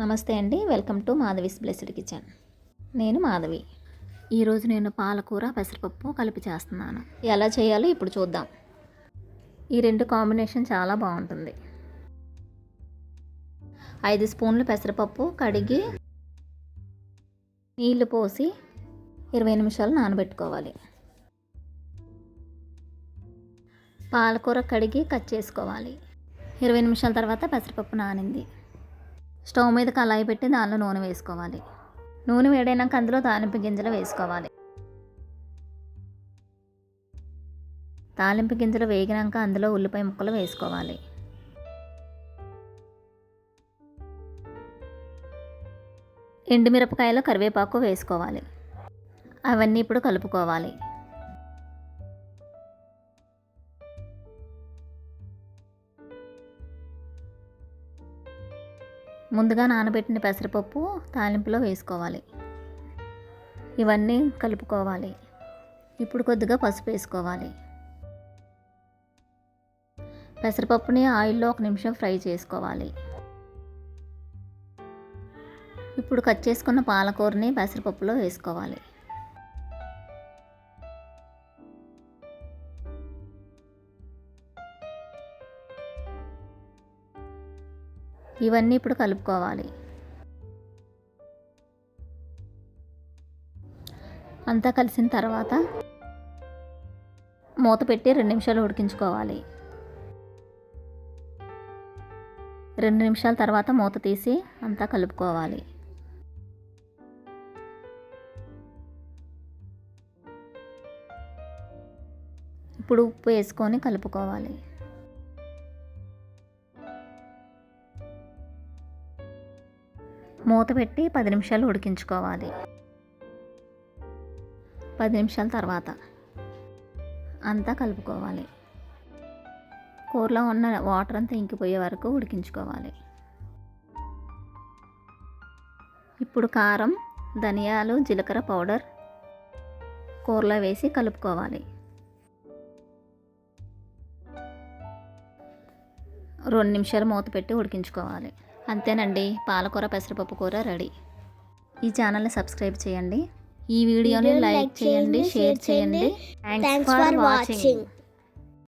నమస్తే అండి. Welcome to Madhavi's blessed kitchen నేను మాధవి. ఈరోజు నేను పాలకూర పెసరపప్పు కలిపి చేస్తున్నాను. ఎలా చేయాలో ఇప్పుడు చూద్దాం. ఈ రెండు కాంబినేషన్ చాలా బాగుంటుంది. ఐదు స్పూన్లు పెసరపప్పు కడిగి నీళ్ళు పోసి ఇరవై నిమిషాలు నానబెట్టుకోవాలి. పాలకూర కడిగి కట్ చేసుకోవాలి. ఇరవై నిమిషాల తర్వాత పెసరపప్పు నానింది. స్టవ్ మీద కళాయి పెట్టి దానిలో నూనె వేసుకోవాలి. నూనె వేడైనాక అందులో తాలింపు గింజలు వేసుకోవాలి. తాలింపు గింజలు వేగినాక అందులో ఉల్లిపాయ ముక్కలు వేసుకోవాలి. ఎండుమిరపకాయలు కరివేపాకు వేసుకోవాలి. అవన్నీ ఇప్పుడు కలుపుకోవాలి. ముందుగా నానబెట్టిన పెసరపప్పు తాలింపులో వేసుకోవాలి. ఇవన్నీ కలుపుకోవాలి. ఇప్పుడు కొద్దిగా పసుపు వేసుకోవాలి. పెసరపప్పుని ఆయిల్లో ఒక నిమిషం ఫ్రై చేసుకోవాలి. ఇప్పుడు కట్ చేసుకున్న పాలకూరని పెసరపప్పులో వేసుకోవాలి. ఇవన్నీ ఇప్పుడు కలుపుకోవాలి. అంతా కలిసిన తర్వాత మూత పెట్టి రెండు నిమిషాలు ఉడికించుకోవాలి. రెండు నిమిషాల తర్వాత మూత తీసి అంతా కలుపుకోవాలి. ఇప్పుడు ఉప్పు వేసుకొని కలుపుకోవాలి. మూత పెట్టి పది నిమిషాలు ఉడికించుకోవాలి. పది నిమిషాల తర్వాత అంతా కలుపుకోవాలి. కూరలో ఉన్న వాటర్ అంతా ఇంకిపోయే వరకు ఉడికించుకోవాలి. ఇప్పుడు కారం ధనియాలు జీలకర్ర పౌడర్ కూరలో వేసి కలుపుకోవాలి. రెండు నిమిషాలు మూత పెట్టి ఉడికించుకోవాలి. అంతేనండి. పాలకూర పెసరపప్పు కూర రెడీ. ఈ ఛానల్ని సబ్స్క్రైబ్ చేయండి. ఈ వీడియోని లైక్ చేయండి షేర్ చేయండి. Thanks for watching